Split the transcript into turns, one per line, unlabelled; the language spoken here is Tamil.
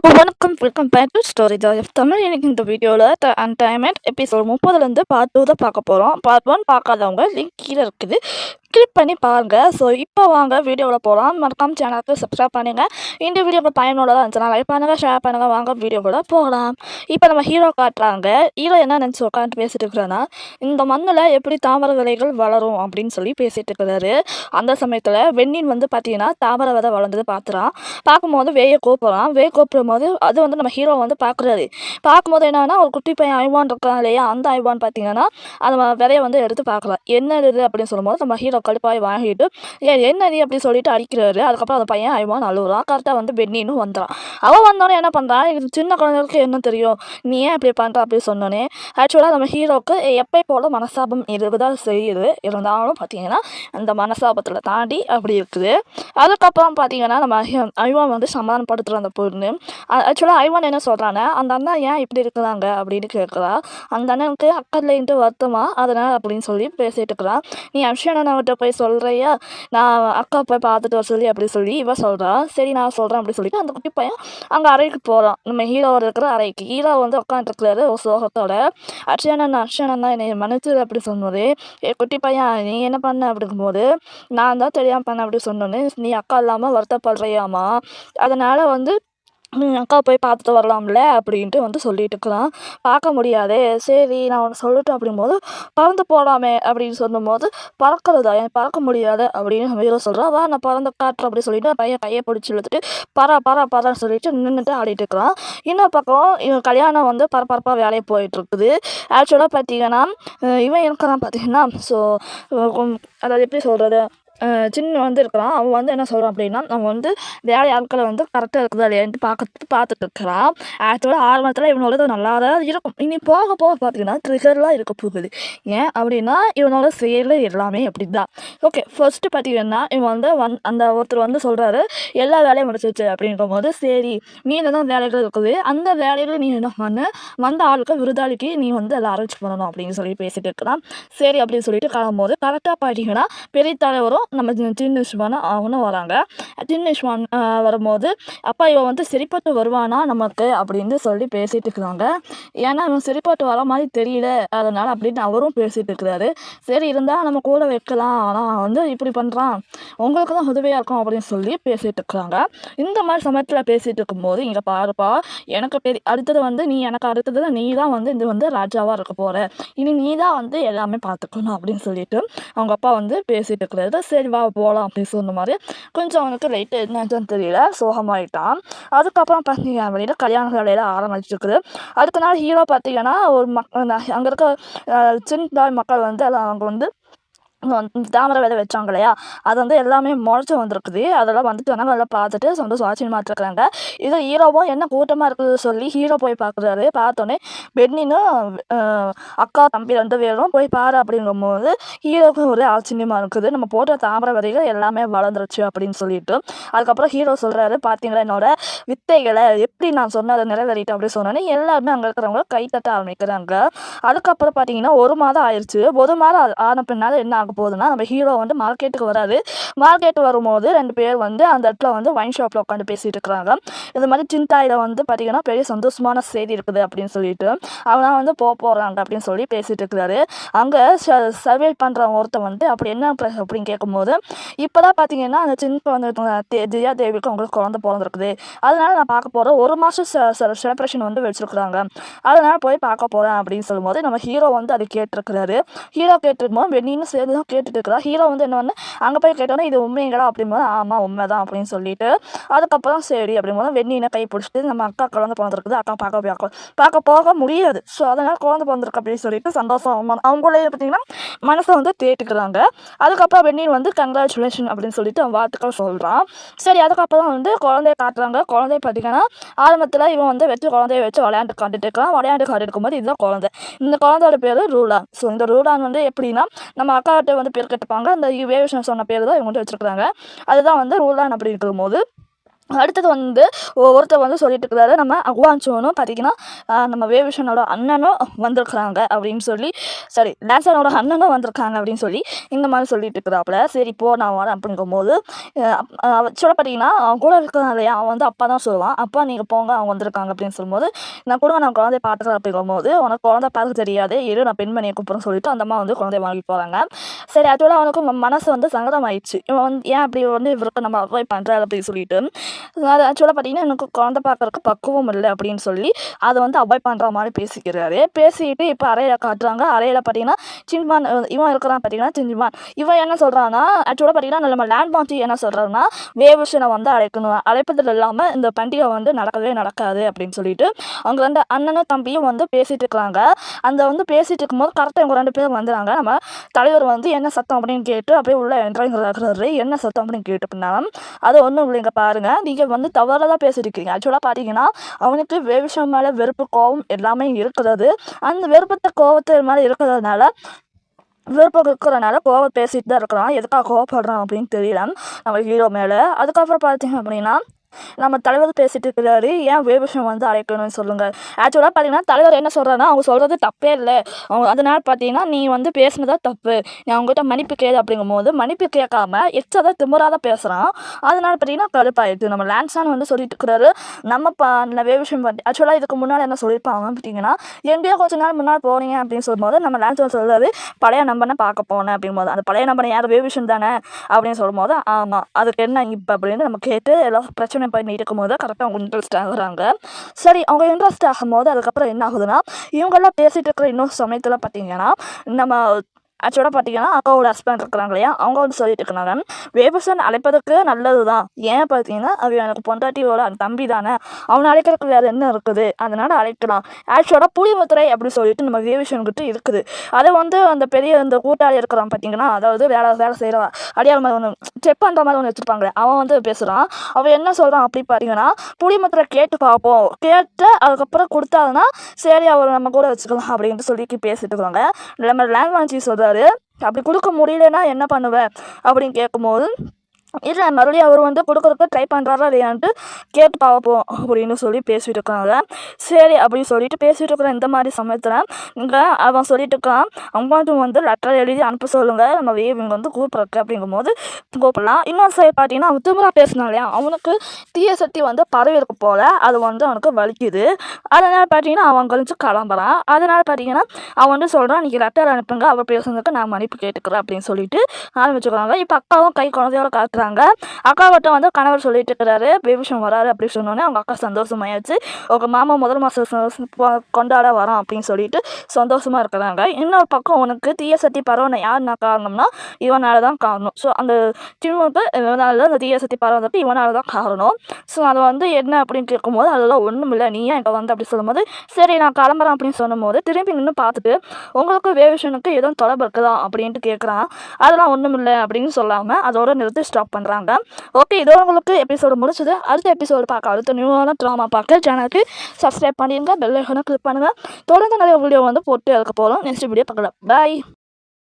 governo வணக்கம் welcome back to story joy Tamil எனக்கு இந்த வீடியோவில் அன்டைமெண்ட் எபிசோட் முப்பதுலேருந்து பார்ட் டூ தான் பார்க்க போகிறோம் பார்ட் ஒன் பார்க்காதவங்க லிங்க் கீழே இருக்குது. கிளிக் பண்ணி பாருங்கள் ஸோ இப்போ வாங்க வீடியோவில் போகலாம் மறக்காம சேனலுக்கு சப்ஸ்கிரைப் பண்ணுங்கள் இந்த வீடியோவில் பயனுள்ளதாக இருந்துச்சுன்னா லைக் பண்ணுங்கள் ஷேர் பண்ணுங்கள் வாங்க வீடியோவில் போகலாம். இப்போ நம்ம ஹீரோ காட்டுறாங்க. ஹீரோ என்ன நினச்சி உட்காந்து பேசிட்டு இருக்கிறனா இந்த மண்ணில் எப்படி தாமரை விதைகள் வளரும் அப்படின்னு சொல்லி பேசிட்டு இருக்கிறாரு. அந்த சமயத்தில் வெண்ணின் வந்து பார்த்தீங்கன்னா தாமரை விதை வளர்ந்தது பார்த்துறான் பார்க்கும்போது வேய கூப்பிட்றான் வேய கூப்பிடும் போது அது வந்து நம்ம ஹீரோ வந்து பார்க்குறாரு. பார்க்கும்போது என்னன்னா ஒரு குட்டி பையன் ஐவான் இருக்கான் இல்லையா? அந்த ஐவான் பார்த்தீங்கன்னா அந்த விதையை வந்து எடுத்து பார்க்கலாம். என்ன இது அப்படின்னு சொல்லும்போது நம்ம ஹீரோ கடுப்பாய் வாங்கிட்டு ஏன் என்ன நீ? அப்படின்னு சொல்லிட்டு அடிக்கிறாரு. அதுக்கப்புறம் அந்த பையன் ஐவான் அழுகுறான் கரெக்டாக வந்து பென்னின்னு வந்துடான் அவன் வந்தோடனே என்ன பண்ணுறான் இது சின்ன குழந்தைகளுக்கு என்ன தெரியும்? நீ ஏன் இப்படி பண்ணுற அப்படின்னு சொன்னோன்னே ஆக்சுவலாக நம்ம ஹீரோக்கு எப்போ போல மனசாபம் இருக்குதான் செய்யுது. இருந்தாலும் பார்த்தீங்கன்னா அந்த மனசாபத்தில் தாண்டி அப்படி இருக்குது. அதுக்கப்புறம் பார்த்தீங்கன்னா நம்ம ஐ- ஐவான் வந்து சமாதானப்படுத்துகிற அந்த பொண்ணு ஆக்சுவலாக ஐவன் என்ன சொல்கிறானே அந்த அண்ணா ஏன் இப்படி இருக்கிறாங்க? அப்படின்னு கேட்குறா அந்த அண்ணனுக்கு அக்கல்லைன்ட்டு வருத்தமா அதனால் அப்படின்னு சொல்லி பேசிகிட்டு இருக்கிறான் நீ அம்ஷனவர்கிட்ட போய் சொல்கிறியா நான் அக்கா போய் பார்த்துட்டு வர சொல்லி அப்படி சொல்லி இவன் சொல்கிறா சரி நான் சொல்கிறேன் அப்படி சொல்லிட்டு அந்த குட்டி பையன் அங்கே அறைக்கு போகிறான் நம்ம ஹீரோவோட இருக்கிற அறைக்கு. ஹீரோ வந்து உட்காந்துருக்கிறாரு ஒரு சோகத்தோட. அர்ச்சனன் அர்ச்சனன் தான் என்னை மன்னிச்சு அப்படி சொன்னது என் குட்டி பையன் நீ என்ன பண்ண? அப்படிங்கும்போது நான் தான் தெரியாமல் பண்ண அப்படி சொன்னோன்னு நீ அக்கா இல்லாமல் வருத்தப்படுறியாமா அதனால் வந்து அக்கா போய் பார்த்துட்டு வரலாம்ல அப்படின்ட்டு வந்து சொல்லிட்டு இருக்கிறான் பார்க்க முடியாதே. சரி நான் ஒன்று சொல்லட்டும் அப்படிங்கும்போது பறந்து போகலாமே அப்படின்னு சொல்லும்போது பறக்கிறதா? ஏன் பறக்க முடியாது? அப்படின்னு நம்ம ஹீரோ சொல்கிறான் வா நான் பறந்து காட்டுறேன் அப்படி சொல்லிட்டு பையன் கையை பிடிச்சி இழுத்துட்டு பற பற பறன்னு சொல்லிட்டு நின்றுட்டு ஆடிட்டு இருக்கிறான் இன்னொரு பக்கம் இவன் கல்யாணம் வந்து பரபரப்பாக வேலையை போயிட்டு இருக்குது ஆக்சுவலாக பார்த்தீங்கன்னா இவன் இருக்கிறான் பார்த்தீங்கன்னா ஸோ அதாவது எப்படி சொல்கிறது சின்ன வந்து இருக்கிறான். அவன் வந்து என்ன சொல்கிறான் அப்படின்னா அவன் வந்து வேலை ஆட்களை வந்து கரெக்டாக இருக்குதா இல்லையான்ட்டு பார்க்க பார்த்துட்டு இருக்கிறான். ஆக்சுவலாக ஆரம்பத்தில் இவனோட நல்லா தான் இருக்கும். இனி போக போக பார்த்தீங்கன்னா ட்ரிகர்லாம் இருக்க போகுது. ஏன் அப்படின்னா இவனோட செயல் எல்லாமே அப்படி தான் ஓகே ஃபர்ஸ்ட்டு பார்த்தீங்கன்னா இவன் வந்து வந் அந்த ஒருத்தர் வந்து சொல்கிறாரு எல்லா வேலையும் முடிச்சிருச்சு அப்படின்ற போது சரி மீன் தான் வேலைகள் இருக்குது அந்த வேலையில் நீ என்ன பண்ணு வந்த ஆளுக்கு விருதாளிக்கு நீ வந்து எல்லாம் அரேஞ்ச் பண்ணணும் அப்படின்னு சொல்லி பேசிட்டு இருக்கிறான். சரி அப்படின்னு சொல்லிட்டு கிளம்பும்போது கரெக்டாக பார்த்தீங்கன்னா பெரிய தலைவரும் நம்ம சின்னிஷ்வான அவனும் வராங்க. சின்னிஷ்வான் வரும்போது அப்பா இவன் வந்து சரிப்பட்டு வருவானா நமக்கு அப்படின்னு சொல்லி பேசிகிட்டு இருக்கிறாங்க ஏன்னா இவன் சரிப்பட்டு வர மாதிரி தெரியல அதனால் அப்படின்னு அவரும் பேசிகிட்டு இருக்கிறாரு. சரி இருந்தால் நம்ம கூட வைக்கலாம். ஆனால் வந்து இப்படி பண்ணுறான் உங்களுக்கு தான் உதவியாக இருக்கும் அப்படின்னு சொல்லி பேசிகிட்டு இருக்கிறாங்க இந்த மாதிரி சமயத்தில் பேசிகிட்டு இருக்கும்போது இங்கே பாருப்பா எனக்கு பெரிய அடுத்தது வந்து நீ எனக்கு அடுத்தது நீ தான் வந்து இது வந்து ராஜாவாக இருக்க போகிற இனி நீ தான் வந்து எல்லாமே பார்த்துக்கணும் அப்படின்னு சொல்லிட்டு அவங்க அப்பா வந்து பேசிகிட்டு இருக்கிறது சரி. வா போகலாம் அப்படின்னு சொன்ன மாதிரி. கொஞ்சம் அவனுக்கு லைட்டு என்னன்னு தெரியல. சோகமாயிட்டான். அதுக்கப்புறம் பார்த்தீங்க அப்படின்னா கல்யாண வேலையில் ஆரம்பிச்சிருக்குது. அடுத்த நாள் ஹீரோ பார்த்தீங்கன்னா ஒரு மக் அங்கே இருக்க சின்ன மக்கள் வந்து அதில் அவங்க வந்து தாமரை விதை வச்சாங்க இல்லையா? அது வந்து எல்லாமே முளைச்சி வந்திருக்குது. அதெல்லாம் வந்துட்டு ஜனங்கள்லாம் பார்த்துட்டு சந்தோஷம் சுவாட்சியமாக இருக்கிறாங்க இது ஹீரோவும் என்ன கூட்டமாக இருக்குது சொல்லி ஹீரோ போய் பார்க்குறாரு. பார்த்தோன்னே பெண்ணின்னு அக்கா தம்பி ரெண்டு பேரும் போய் பாரு அப்படிங்கும்போது ஹீரோக்கும் ஒரே ஆச்சரியமாக இருக்குது. நம்ம போட்ட தாமரை விதைகள் எல்லாமே வளர்ந்துருச்சு அப்படின்னு சொல்லிட்டு. அதுக்கப்புறம் ஹீரோ சொல்கிறாரு பார்த்தீங்களா என்னோட வித்தைகளை எப்படி நான் சொன்னதை நிறைவேறிட்டேன் அப்படின்னு சொன்னோன்னே எல்லாருமே அங்கே இருக்கிறவங்க கை தட்ட ஆரம்பிக்கிறாங்க. அதுக்கப்புறம் பார்த்தீங்கன்னா ஒரு மாதம் ஆயிடுச்சு ஒரு மாதம் ஆன பின்னால் என்ன ஆகும்? ஆக போகுதுன்னா நம்ம ஹீரோ வந்து மார்க்கெட்டுக்கு வராது. மார்க்கெட் வரும்போது ரெண்டு பேர் வந்து அந்த இடத்துல வந்து ஒயின் ஷாப்பில் உட்காந்து பேசிட்டு இருக்கிறாங்க. இது மாதிரி சின்தாயில் வந்து பார்த்தீங்கன்னா பெரிய சந்தோஷமான செய்தி இருக்குது அப்படின்னு சொல்லிட்டு அவனாக வந்து போக போகிறாங்க அப்படின்னு சொல்லி பேசிட்டு இருக்கிறாரு. அங்கே சர்வே பண்ணுற ஒருத்தன் வந்து அப்படி என்ன அப்படின்னு கேட்கும்போது இப்போ தான் பார்த்தீங்கன்னா அந்த சின்ன குழந்தை தியா தேவிக்கு அவங்களுக்கு குழந்தை பிறந்திருக்குது. அதனால நான் பார்க்க போகிறேன் ஒரு மாதம் செலிப்ரேஷன் வந்து வச்சுருக்குறாங்க. அதனால போய் பார்க்க போகிறேன் அப்படின்னு சொல்லும்போது நம்ம ஹீரோ வந்து அதை கேட்டிருக்கிறாரு. ஹீரோ கேட்டிருக்கும்போது வெண்ணின்னு சேர்ந்து தான் கேட்டுட்டு இருக்கிறா ஹீரோ வந்து என்ன பண்ணு அங்கே போய் கேட்டோன்னே இது உண்மைங்களா அப்படிம்போது ஆமாம் உண்மை தான் அப்படின்னு சொல்லிட்டு அதுக்கப்புறம் சரி அப்படிங்கும்போது வெண்ணினை கை பிடிச்சிட்டு நம்ம அக்கா குழந்தை பிறந்திருக்குது. அக்கா பார்க்க போய் அக்கா பார்க்க போக முடியாது. ஸோ அதனால் குழந்தை பிறந்திருக்கு அப்படின்னு சொல்லிட்டு சந்தோஷம் அவங்க- அவங்களே பார்த்தீங்கன்னா மனசை வந்து தேட்டுக்கிறாங்க அதுக்கப்புறம் வெந்நீர் வந்து கங்க்ராச்சுலேஷன் அப்படின்னு சொல்லிட்டு அவன் வாழ்த்துக்கள் சொல்கிறான் சரி அதுக்கப்புறம் வந்து குழந்தைய காட்டுறாங்க. குழந்தைய பார்த்தீங்கன்னா ஆரம்பத்தில் இவன் வந்து வச்சு குழந்தைய வச்சு விளையாண்டு காட்டுட்டு இருக்கான். விளையாண்டு காட்டிட்டு இருக்கும்போது இதுதான் குழந்தை. இந்த குழந்தையோட பேர் ரூலான். ஸோ இந்த ரூலான் வந்து எப்படின்னா நம்ம அக்காட்ட வந்து பேர் கேட்டுப்பாங்க. அந்த வேவிஷன் சொன்ன பேர் தான் இவங்க வந்து வச்சுருக்காங்க அதுதான் வந்து ரூலான் அப்படி இருக்கும்போது. அடுத்தது வந்து ஒருத்தர் வந்து சொல்லிட்டு இருக்கிறாரு நம்ம அக்வான்சோனும் பார்த்தீங்கன்னா நம்ம வேவிஷனோட அண்ணனும் வந்திருக்கிறாங்க அப்படின்னு சொல்லி சரி டான்ஸனோட அண்ணனும் வந்திருக்காங்க அப்படின்னு சொல்லி இந்த மாதிரி சொல்லிட்டு இருக்கிறாப்புல. சரி போ நான் வரேன் அப்படிங்கும் போது சொல்ல பார்த்தீங்கன்னா அவன் கூட இருக்கிறான் இல்லையா? அவன் வந்து அப்பா தான் சொல்லுவான். அப்பா நீங்கள் போங்க அவங்க வந்திருக்காங்க அப்படின்னு சொல்லும்போது நான் கூட நான் குழந்தைய பார்த்துக்கிறேன் அப்படிங்கும் போது உனக்கு குழந்தை பார்க்க தெரியாது இரு நான் பெண்மணியை கூப்பிட்றேன்னு சொல்லிட்டு அந்த அம்மா வந்து குழந்தைய வாங்கி போகிறாங்க சரி அதோட அவனுக்கு மனசு வந்து சங்கடம் ஆயிடுச்சு இவன் வந்து ஏன் அப்படி வந்து இவருக்கு நம்ம அவாய்ட் பண்ணுறாரு அப்படின்னு சொல்லிட்டு அது ஆக்சுவலாக பார்த்தீங்கன்னா எனக்கு குழந்த பார்க்குறக்கு பக்குவம் இல்லை அப்படின்னு சொல்லி அதை வந்து அவாய்ட் பண்ணுற மாதிரி பேசிக்கிறாரு. பேசிக்கிட்டு இப்போ அறையில் காட்டுறாங்க. அறையில் பார்த்தீங்கன்னா சின்மான் இவன் இருக்கிறான் பார்த்தீங்கன்னா சின்மான். இவன் என்ன சொல்கிறான்னா ஆக்சுவலாக பார்த்தீங்கன்னா நம்ம லேண்ட் பாண்டி என்ன சொல்கிறாங்கன்னா வேவர்ஷனை வந்து அழைக்கணும். அழைப்பதில் இல்லாமல் இந்த பண்டிகை வந்து நடக்கவே நடக்காது அப்படின்னு சொல்லிட்டு அவங்க ரெண்டு அண்ணனும் தம்பியும் வந்து பேசிகிட்டு இருக்கிறாங்க அந்த வந்து பேசிகிட்டு இருக்கும்போது கரெக்டாக இவங்க ரெண்டு பேரும் வந்துடுறாங்க. நம்ம தலைவர் வந்து என்ன சத்தம் அப்படின்னு கேட்டு அப்படியே உள்ள என்ட்ராங்கிறாரு என்ன சத்தம் அப்படின்னு கேட்டு அப்படின்னா அது ஒன்றும் இல்லைங்க பாருங்கள் நீங்கள் வந்து தவறாக பேசியிருக்கீங்க. ஆக்சுவலாக பார்த்தீங்கன்னா அவனுக்கு விஷயம் மேலே வெறுப்பு கோபம் எல்லாமே இருக்கிறது. அந்த வெறுப்பத்தை கோபத்தை மேலே இருக்கிறதுனால விருப்பம் இருக்கிறனால கோவம் பேசிட்டு தான் இருக்கிறான். எதுக்காக கோவப்படுறான் அப்படின்னு தெரியல. நம்ம ஹீரோ மேலே. அதுக்கப்புறம் பார்த்தீங்க அப்படின்னா நம்ம தலைவர் பேசிட்டு இருக்கிறாரு. ஏன் வேபுஷம் வந்து அழைக்கணும்னு சொல்லுங்கள் ஆக்சுவலாக பார்த்தீங்கன்னா தலைவர் என்ன சொல்கிறாருன்னா அவங்க சொல்கிறது தப்பே இல்லை. அவங்க அதனால் பார்த்தீங்கன்னா நீ வந்து பேசுனதா தப்பு. நான் அவங்ககிட்ட மன்னிப்பு கேது அப்படிங்கும் போது மன்னிப்பு கேட்காம எச்சதை திமுறாத பேசுகிறான் அதனால் பார்த்தீங்கன்னா கடுப்பாயிடுது. நம்ம லான்சான் வந்து சொல்லிட்டு இருக்கிறாரு. நம்ம ப வேவிஷம் பண்ணி ஆக்சுவலாக இதுக்கு முன்னாடி என்ன சொல்லியிருப்பாங்க பார்த்தீங்கன்னா எங்கேயோ கொஞ்ச நாள் முன்னால் போனீங்க அப்படின்னு சொல்லும்போது நம்ம லான்சான் சொல்கிறாரு பழைய நம்பனை பார்க்க போனேன் அப்படிங்கும்போது. அந்த பழைய நம்பனை யார்? வேவிஷன் தானே? அப்படின்னு சொல்லும்போது ஆமாம் அதுக்கு என்ன இப்போ அப்படின்னு நம்ம கேட்டு எல்லாம் பிரச்சனை யோசனை பண்ணி இருக்கும்போது கரெக்டாக அவங்க இன்ட்ரெஸ்ட் ஆகுறாங்க. சரி அவங்க இன்ட்ரெஸ்ட் ஆகும்போது அதுக்கப்புறம் என்ன ஆகுதுன்னா இவங்கெல்லாம் பேசிகிட்டு இருக்கிற இன்னொரு சமயத்தில் பார்த்தீங்கன்னா நம்ம ஆக்சுவலாக பார்த்தீங்கன்னா அக்காவோட ஹஸ்பண்ட் இருக்கிறாங்க இல்லையா? அவங்க வந்து சொல்லிட்டு இருக்கிறாங்க வேபசன் அழைப்பதற்கு நல்லது தான் ஏன் பார்த்தீங்கன்னா அவன் எனக்கு பொண்டாட்டியோட தம்பி தானே. அவனை அழைக்கிறதுக்கு வேறு என்ன இருக்குது? அதனால் அழைக்கலாம். ஆக்சுவலாக புளிமுத்துறை அப்படின்னு சொல்லிட்டு நம்ம வேபசன்கிட்ட இருக்குது. அதை வந்து அந்த பெரிய அந்த கூட்டாளி இருக்கிறான் பார்த்தீங்கன்னா அதாவது வேலை வேலை செய்கிறான் அடியாள் மாதிரி ஒன்று செக் பண்ணுற மாதிரி ஒன்று வச்சுருப்பாங்களே அவன் வந்து பேசுகிறான் அவன் என்ன சொல்கிறான் அப்படி பார்த்தீங்கன்னா புளிமுத்திரை கேட்டு பார்ப்போம். கேட்டு அதுக்கப்புறம் கொடுத்தாருன்னா சரி அவர் நம்ம கூட வச்சுக்கலாம் அப்படின்ட்டு சொல்லி பேசிட்டு இருக்காங்க. நம்ம லாங்குவேஜ் சொல்கிற சொல்கிறாரு அப்படி கொடுக்க முடியலன்னா என்ன பண்ணுவேன் அப்படின்னு கேட்கும்போது இல்லை மறுபடியும் அவர் வந்து கொடுக்குறதுக்கு ட்ரை பண்ணுறாரா இல்லையான்ட்டு கேட்டு பார்ப்போம் அப்படின்னு சொல்லி பேசிகிட்டு இருக்காங்க. சரி அப்படின்னு சொல்லிட்டு பேசிகிட்டு இருக்கிற இந்த மாதிரி சமயத்தில் இங்கே அவன் சொல்லிட்டு இருக்கான். அம்மாட்டும் வந்து லெட்டர் எழுதி அனுப்ப சொல்லுங்கள் நம்ம இவங்க வந்து கூப்பிட்றக்கு அப்படிங்கும்போது கூப்பிடலாம். இன்னொரு சைடு பார்த்தீங்கன்னா அவன் திமுறா பேசினான் இல்லையா? அவனுக்கு தீய சக்தி வந்து பரவி இருக்கு போல். அது வந்து அவனுக்கு வலிக்குது. அதனால் பார்த்தீங்கன்னா அவன் கழிச்சு கிளம்புறான். அதனால் பார்த்தீங்கன்னா அவன் வந்து சொல்கிறான் நீங்கள் லெட்டர் அனுப்புங்க. அவர் பேசுனதுக்கு நான் மன்னிப்பு கேட்டுக்கிறேன் அப்படின்னு சொல்லிட்டு ஆரம்பிச்சுக்கிறாங்க இப்போ அக்காவும் கை குழந்தையோட காட்டுறாங்க. பேசுகிறாங்க அக்காவிட்ட வந்து கணவர் சொல்லிட்டு இருக்கிறாரு பேபிஷம் வராரு அப்படின்னு சொன்னோன்னே அவங்க அக்கா சந்தோஷமாயாச்சு உங்கள் மாமா முதல் மாதம் கொண்டாட வரோம் அப்படின்னு சொல்லிட்டு சந்தோஷமாக இருக்கிறாங்க. இன்னொரு பக்கம் உனக்கு தீய சக்தி பரவனை யாருன்னா காரணம்னா இவனால தான் காரணம். ஸோ அந்த சின்முக்கு இவனால அந்த தீய சக்தி பரவதுக்கு இவனால தான் காரணம். ஸோ அதை வந்து என்ன அப்படின்னு கேட்கும்போது அதெல்லாம் ஒன்றும் இல்லை நீ ஏன் இங்கே வந்து அப்படி சொல்லும்போது சரி நான் கிளம்புறேன் அப்படின்னு சொல்லும்போது திரும்பி நின்று பார்த்துட்டு உங்களுக்கு வேவிஷனுக்கு எதுவும் தொடர்பு இருக்குதா அப்படின்ட்டு கேட்குறான் அதெல்லாம் ஒன்றும் இல்லை அப்படின்னு சொல்லாமல் அதோட நிறுத்தி ஸ்டாப் பண்ணுறாங்க ஓகே இதோ உங்களுக்கு எபிசோடு முடிச்சது அடுத்த எபிசோடு பார்க்க அடுத்த நியூவான ட்ராமா பார்க்க சேனலுக்கு சப்ஸ்கிரைப் பண்ணிடுங்க பெல் கிளிக் பண்ணுங்கள் தொடர்ந்து நிறைய வீடியோ வந்து போட்டு இருக்க போகிறோம் நெக்ஸ்ட் வீடியோ பார்க்கலாம். பாய்